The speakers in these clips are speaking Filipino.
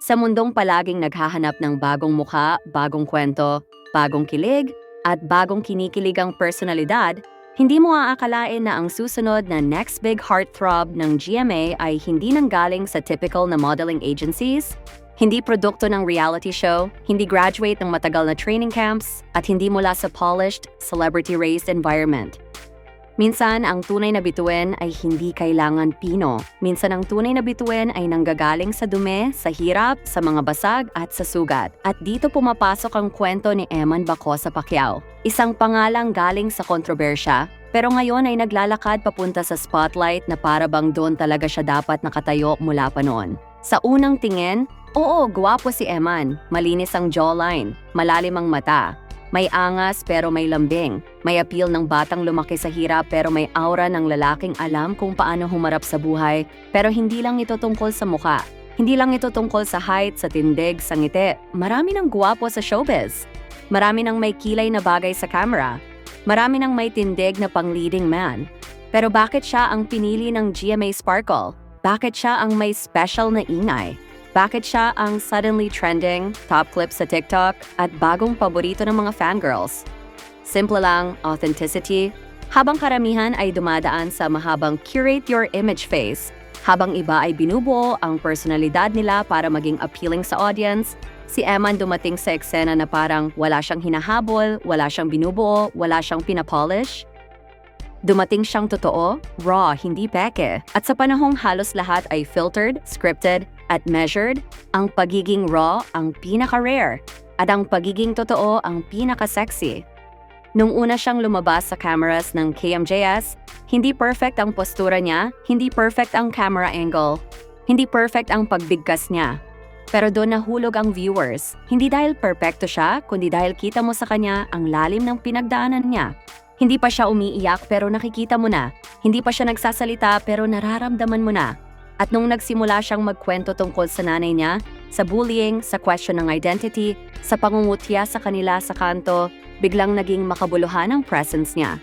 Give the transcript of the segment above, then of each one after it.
Sa mundong palaging naghahanap ng bagong mukha, bagong kwento, bagong kilig, at bagong kinikiligang personalidad, hindi mo aakalain na ang susunod na next big heartthrob ng GMA ay hindi nanggaling sa typical na modeling agencies, hindi produkto ng reality show, hindi graduate ng matagal na training camps, at hindi mula sa polished, celebrity-raised environment. Minsan, ang tunay na bituin ay hindi kailangan pino. Minsan, ang tunay na bituin ay nanggagaling sa dumi, sa hirap, sa mga basag at sa sugat. At dito pumapasok ang kwento ni Eman Baco sa Pacquiao. Isang pangalang galing sa kontrobersya, pero ngayon ay naglalakad papunta sa spotlight na para bang doon talaga siya dapat nakatayo mula pa noon. Sa unang tingin, oo, gwapo si Eman. Malinis ang jawline, malalim ang mata, may angas pero may lambing. May appeal ng batang lumaki sa hirap pero may aura ng lalaking alam kung paano humarap sa buhay. Pero hindi lang ito tungkol sa muka. Hindi lang ito tungkol sa height, sa tindig, sa ngiti. Marami ng guwapo sa showbiz. Marami ng may kilay na bagay sa camera. Marami ng may tindig na pang-leading man. Pero bakit siya ang pinili ng GMA Sparkle? Bakit siya ang may special na ingay? Bakit siya ang suddenly trending, top clip sa TikTok, at bagong paborito ng mga fangirls? Simple lang, authenticity, habang karamihan ay dumadaan sa mahabang curate your image face, habang iba ay binubuo ang personalidad nila para maging appealing sa audience, si Eman dumating sa eksena na parang wala siyang hinahabol, wala siyang binubuo, wala siyang pinapolish, Dumating siyang totoo, raw, hindi peke. At sa panahong halos lahat ay filtered, scripted, at measured, ang pagiging raw ang pinaka-rare at ang pagiging totoo ang pinaka-sexy. Nung una siyang lumabas sa cameras ng KMJS, hindi perfect ang postura niya, hindi perfect ang camera angle, hindi perfect ang pagbigkas niya. Pero doon nahulog ang viewers, hindi dahil perfecto siya, kundi dahil kita mo sa kanya ang lalim ng pinagdaanan niya. Hindi pa siya umiiyak pero nakikita mo na. Hindi pa siya nagsasalita pero nararamdaman mo na. At nung nagsimula siyang magkwento tungkol sa nanay niya, sa bullying, sa question ng identity, sa pangungutya sa kanila sa kanto, biglang naging makabuluhan ang presence niya.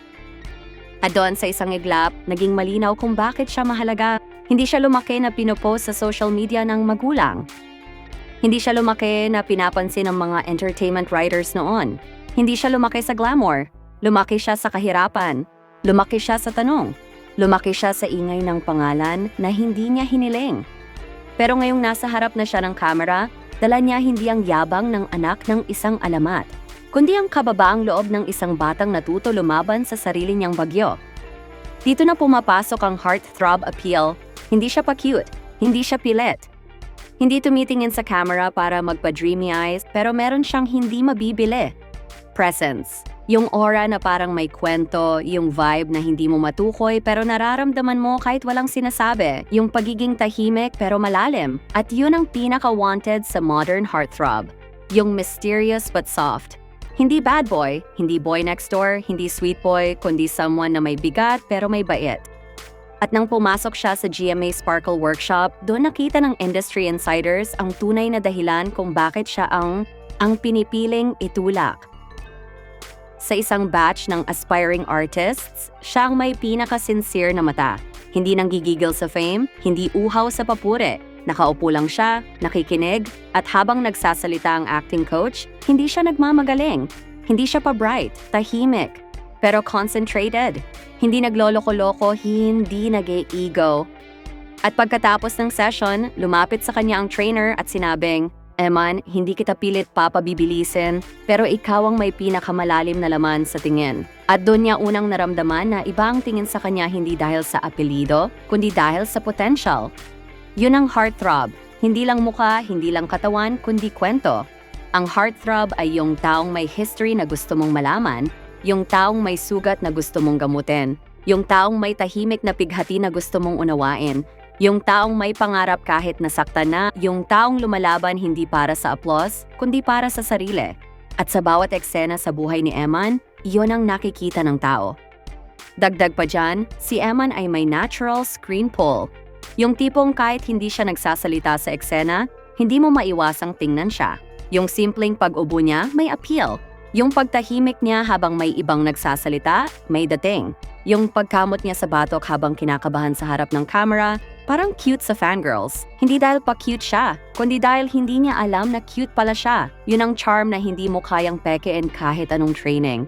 At doon sa isang iglap, naging malinaw kung bakit siya mahalaga. Hindi siya lumaki na pinopost sa social media ng magulang. Hindi siya lumaki na pinapansin ng mga entertainment writers noon. Hindi siya lumaki sa glamour. Lumaki siya sa kahirapan. Lumaki siya sa tanong. Lumaki siya sa ingay ng pangalan na hindi niya hiniling. Pero ngayong nasa harap na siya ng kamera, dala niya hindi ang yabang ng anak ng isang alamat, kundi ang kababaang loob ng isang batang natuto lumaban sa sarili niyang bagyo. Dito na pumapasok ang heartthrob appeal. Hindi siya pa-cute, hindi siya pilit. Hindi tumitingin sa camera para magpa-dreamy eyes pero meron siyang hindi mabibili. Presence. Yung aura na parang may kwento, yung vibe na hindi mo matukoy pero nararamdaman mo kahit walang sinasabi, yung pagiging tahimik pero malalim. At yun ang pinaka-wanted sa modern heartthrob. Yung mysterious but soft. Hindi bad boy, hindi boy next door, hindi sweet boy, kundi someone na may bigat pero may bait. At nang pumasok siya sa GMA Sparkle Workshop, doon nakita ng industry insiders ang tunay na dahilan kung bakit siya ang ang pinipiling itulak. Sa isang batch ng aspiring artists, siya ang may pinaka-sincere na mata. Hindi nang gigigil sa fame, hindi uhaw sa papure. Nakaupo lang siya, nakikinig, at habang nagsasalita ang acting coach, hindi siya nagmamagaling. Hindi siya pa-bright, tahimik, pero concentrated. Hindi nagloloko-loko, hindi nag-ego. At pagkatapos ng session, lumapit sa kanya ang trainer at sinabing, Eman, hindi kita pilit papabibilisin, pero ikaw ang may pinakamalalim na laman sa tingin. At doon niya unang naramdaman na iba ang tingin sa kanya hindi dahil sa apelido, kundi dahil sa potential. Yun ang heartthrob. Hindi lang mukha, hindi lang katawan, kundi kwento. Ang heartthrob ay yung taong may history na gusto mong malaman, yung taong may sugat na gusto mong gamutin, yung taong may tahimik na pighati na gusto mong unawain, yung taong may pangarap kahit nasaktan na, yung taong lumalaban hindi para sa applause, kundi para sa sarili. At sa bawat eksena sa buhay ni Eman, iyon ang nakikita ng tao. Dagdag pa dyan, si Eman ay may natural screen pull. Yung tipong kahit hindi siya nagsasalita sa eksena, hindi mo maiwasang tingnan siya. Yung simpleng pag-ubo niya may appeal. Yung pagtahimik niya habang may ibang nagsasalita, may dating. Yung pagkamot niya sa batok habang kinakabahan sa harap ng camera, Parang cute sa fangirls. Hindi dahil pa cute siya, kundi dahil hindi niya alam na cute pala siya. Yun ang charm na hindi mo kayang pekein kahit anong training.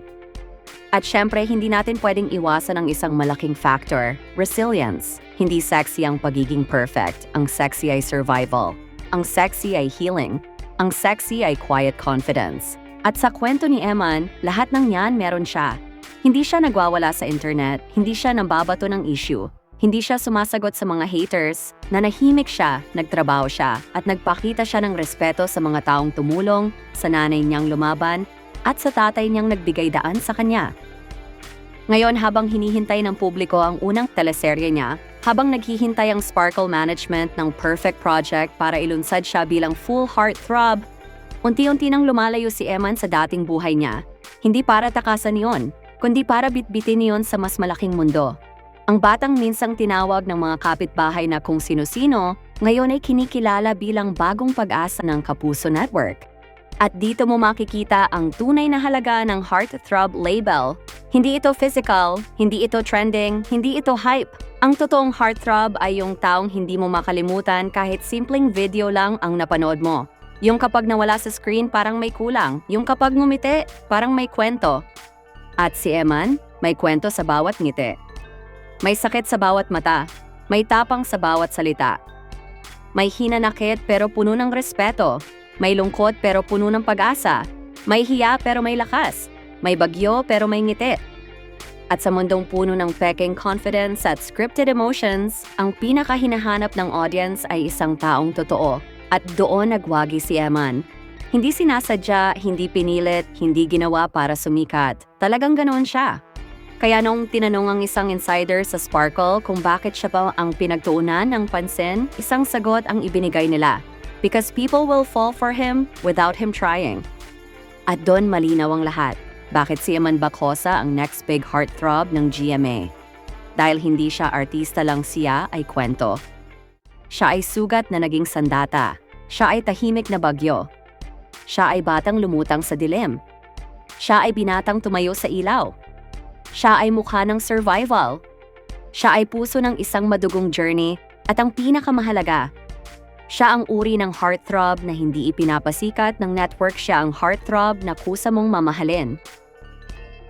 At syempre, hindi natin pwedeng iwasan ang isang malaking factor, resilience. Hindi sexy ang pagiging perfect, ang sexy ay survival. Ang sexy ay healing. Ang sexy ay quiet confidence. At sa kwento ni Eman, lahat ng yan meron siya. Hindi siya nagwawala sa internet, hindi siya nambabato ng issue. Hindi siya sumasagot sa mga haters, nanahimik siya, nagtrabaho siya, at nagpakita siya ng respeto sa mga taong tumulong, sa nanay niyang lumaban, at sa tatay niyang nagbigay daan sa kanya. Ngayon habang hinihintay ng publiko ang unang teleserye niya, habang naghihintay ang Sparkle Management ng perfect project para ilunsad siya bilang full heartthrob, unti-unti nang lumalayo si Eman sa dating buhay niya. Hindi para takasan niyon, kundi para bitbitin niyon sa mas malaking mundo. Ang batang minsang tinawag ng mga kapitbahay na kung sino-sino, ngayon ay kinikilala bilang bagong pag-asa ng Kapuso Network. At dito mo makikita ang tunay na halaga ng Heartthrob label. Hindi ito physical, hindi ito trending, hindi ito hype. Ang totoong heartthrob ay yung taong hindi mo makalimutan kahit simpleng video lang ang napanood mo. Yung kapag nawala sa screen parang may kulang, yung kapag ngumiti parang may kwento. At si Eman, may kwento sa bawat ngiti. May sakit sa bawat mata. May tapang sa bawat salita. May hinanakit pero puno ng respeto. May lungkot pero puno ng pag-asa. May hiya pero may lakas. May bagyo pero may ngiti. At sa mundong puno ng peking confidence at scripted emotions, ang pinakahinahanap ng audience ay isang taong totoo. At doon nagwagi si Eman. Hindi sinasadya, hindi pinilit, hindi ginawa para sumikat. Talagang ganoon siya. Kaya nung tinanong ang isang insider sa Sparkle kung bakit siya pa ang pinagtuunan ng pansin, isang sagot ang ibinigay nila. Because people will fall for him without him trying. At doon malinaw ang lahat. Bakit si Eman Bacosa ang next big heartthrob ng GMA? Dahil hindi siya artista lang siya ay kwento. Siya ay sugat na naging sandata. Siya ay tahimik na bagyo. Siya ay batang lumutang sa dilim. Siya ay binatang tumayo sa ilaw. Siya ay mukha ng survival. Siya ay puso ng isang madugong journey at ang pinakamahalaga, siya ang uri ng heartthrob na hindi ipinapasikat ng network siya ang heartthrob na kusa mong mamahalin.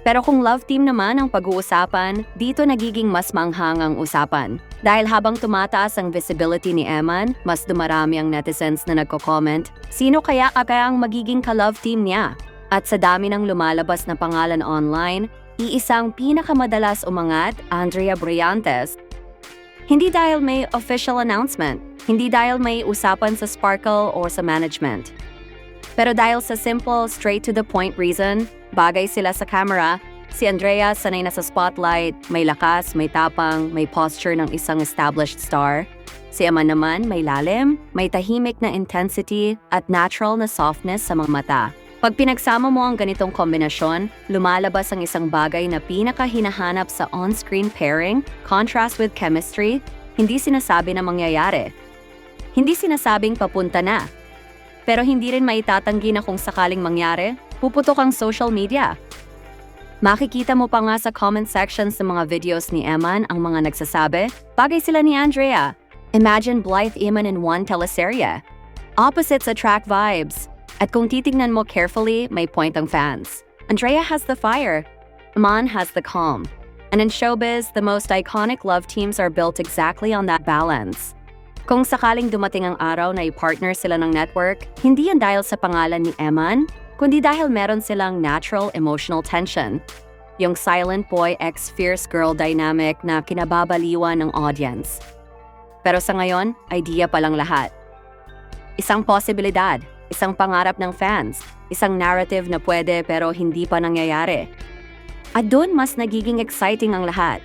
Pero kung love team naman ang pag-uusapan, dito nagiging mas manghang ang usapan. Dahil habang tumataas ang visibility ni Eman, mas dumarami ang netizens na nagko-comment, sino kaya kaya ang magiging ka-love team niya? At sa dami ng lumalabas na pangalan online, iisang pinakamadalas umangat, Andrea Brillantes. Hindi dahil may official announcement, hindi dahil may usapan sa Sparkle o sa management. Pero dahil sa simple, straight-to-the-point reason, bagay sila sa camera, si Andrea sanay na sa spotlight, may lakas, may tapang, may posture ng isang established star. Si Emma naman may lalim, may tahimik na intensity at natural na softness sa mga mata. Pag pinagsama mo ang ganitong kombinasyon, lumalabas ang isang bagay na pinakahinahanap sa on-screen pairing, contrast with chemistry, hindi sinasabi na mangyayari. Hindi sinasabing papunta na. Pero hindi rin maitatanggi na kung sakaling mangyari, puputok ang social media. Makikita mo pa nga sa comment sections ng mga videos ni Eman ang mga nagsasabi, bagay sila ni Andrea. Imagine Blythe Eman in one teleserye. Opposites attract vibes. At kung titignan mo carefully, may point ang fans. Andrea has the fire. Iman has the calm. And in showbiz, the most iconic love teams are built exactly on that balance. Kung sakaling dumating ang araw na i-partner sila ng network, hindi yan dahil sa pangalan ni Eman, kundi dahil meron silang natural emotional tension. Yung silent boy x fierce girl dynamic na kinababaliwan ng audience. Pero sa ngayon, idea pa lang lahat. Isang posibilidad, isang pangarap ng fans, isang narrative na pwede pero hindi pa nangyayari. At doon mas nagiging exciting ang lahat.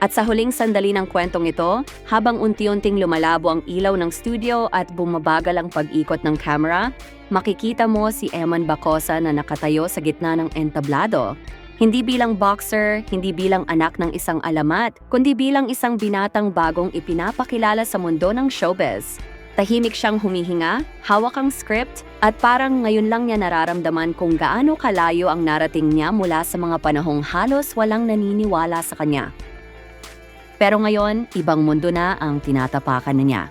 At sa huling sandali ng kwentong ito, habang unti-unting lumalabo ang ilaw ng studio at bumabagal ang pag-ikot ng camera, makikita mo si Eman Bacosa na nakatayo sa gitna ng entablado. Hindi bilang boxer, hindi bilang anak ng isang alamat, kundi bilang isang binatang bagong ipinapakilala sa mundo ng showbiz. Tahimik siyang humihinga, hawak ang script, at parang ngayon lang niya nararamdaman kung gaano kalayo ang narating niya mula sa mga panahong halos walang naniniwala sa kanya. Pero ngayon, ibang mundo na ang tinatapakan na niya.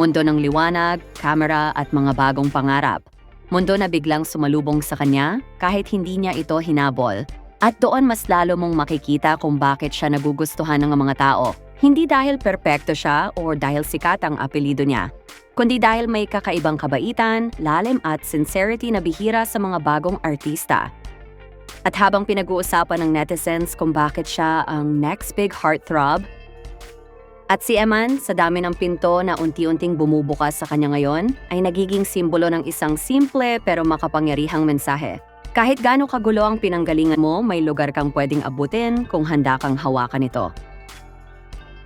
Mundo ng liwanag, kamera at mga bagong pangarap. Mundo na biglang sumalubong sa kanya kahit hindi niya ito hinabol. At doon mas lalo mong makikita kung bakit siya nagugustuhan ng mga tao. Hindi dahil perpekto siya o dahil sikat ang apelido niya, kundi dahil may kakaibang kabaitan, lalim at sincerity na bihira sa mga bagong artista. At habang pinag-uusapan ng netizens kung bakit siya ang next big heartthrob, at si Eman, sa dami ng pinto na unti-unting bumubukas sa kanya ngayon, ay nagiging simbolo ng isang simple pero makapangyarihang mensahe. Kahit gaano kagulo ang pinanggalingan mo, may lugar kang pwedeng abutin kung handa kang hawakan ito.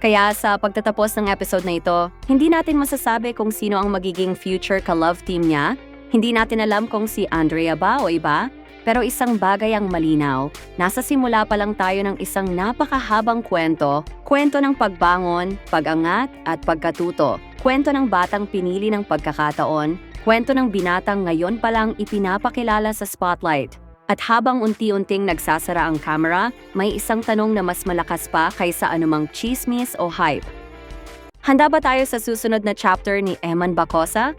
Kaya sa pagtatapos ng episode na ito, hindi natin masasabi kung sino ang magiging future ka-love team niya. Hindi natin alam kung si Andrea ba o iba. Pero isang bagay ang malinaw, nasa simula pa lang tayo ng isang napakahabang kwento, kwento ng pagbangon, pag-angat at pagkatuto, kwento ng batang pinili ng pagkakataon, kwento ng binatang ngayon pa lang ipinapakilala sa spotlight. At habang unti-unting nagsasara ang camera, may isang tanong na mas malakas pa kaysa anumang chismis o hype. Handa ba tayo sa susunod na chapter ni Eman Bacosa?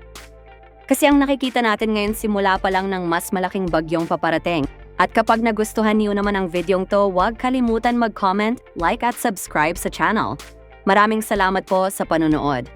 Kasi ang nakikita natin ngayon simula pa lang ng mas malaking bagyong paparating. At kapag nagustuhan niyo naman ang videong to, huwag kalimutan mag-comment, like at subscribe sa channel. Maraming salamat po sa panonood.